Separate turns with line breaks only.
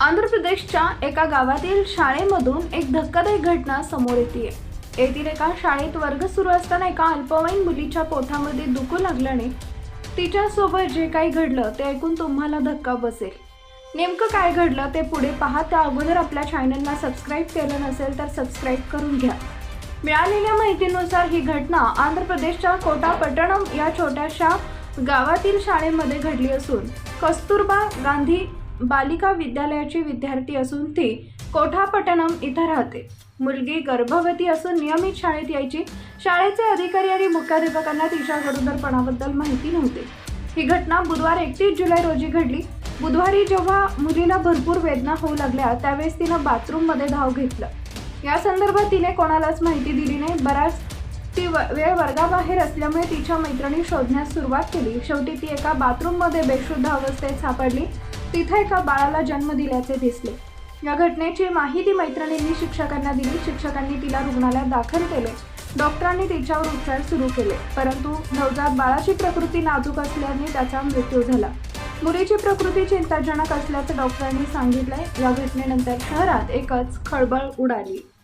आंध्र प्रदेशच्या एका गावातील शाळेमधून एक धक्कादायक घटना समोर येते. येथील एका शाळेत वर्ग सुरू असताना एका अल्पवयीन मुलीच्या पोटामध्ये दुखू लागल्याने तिच्यासोबत जे काही घडलं ते ऐकून तुम्हाला धक्का बसेल. नेमकं काय घडलं ते पुढे पहा. त्या अगोदर आपल्या चॅनलला सबस्क्राईब केलं नसेल तर सबस्क्राईब करून घ्या. मिळालेल्या माहितीनुसार ही घटना आंध्र प्रदेशच्या कोटापट्टणम या छोट्याशा गावातील शाळेमध्ये घडली असून कस्तुरबा गांधी बालिका विद्यालयाची विद्यार्थी असून ती कोठापट्टणम इथं राहते. मुलगी गर्भवती असून नियमित शाळेत यायची. शाळेचे अधिकारी आणि मुख्याध्यापकांना तिच्या गरोदरपणाबद्दल माहिती नव्हती. ही घटना बुधवार एकतीस जुलै रोजी घडली. बुधवारी जेव्हा मुलीला भरपूर वेदना होऊ लागल्या त्यावेळेस तिनं बाथरूममध्ये धाव घेतलं. या संदर्भात तिने कोणालाच माहिती दिली नाही. बराच ती व- वेळ वर्गाबाहेर असल्यामुळे तिच्या मैत्रिणी शोधण्यास सुरुवात केली. शेवटी ती एका बाथरूममध्ये बेशुद्ध अवस्थेत सापडली. तिथे एका बाळाला जन्म दिल्याचे दिसले. या घटनेची माहिती मैत्रिणींनी शिक्षकांना दिली. शिक्षकांनी तिला रुग्णालयात दाखल केले. डॉक्टरांनी तिच्यावर उपचार सुरू केले. परंतु नवजात बाळाची प्रकृती नाजूक असल्याने त्याचा मृत्यू झाला. मुलीची प्रकृती चिंताजनक असल्याचं डॉक्टरांनी सांगितलंय. या घटनेनंतर शहरात एकच खळबळ उडाली.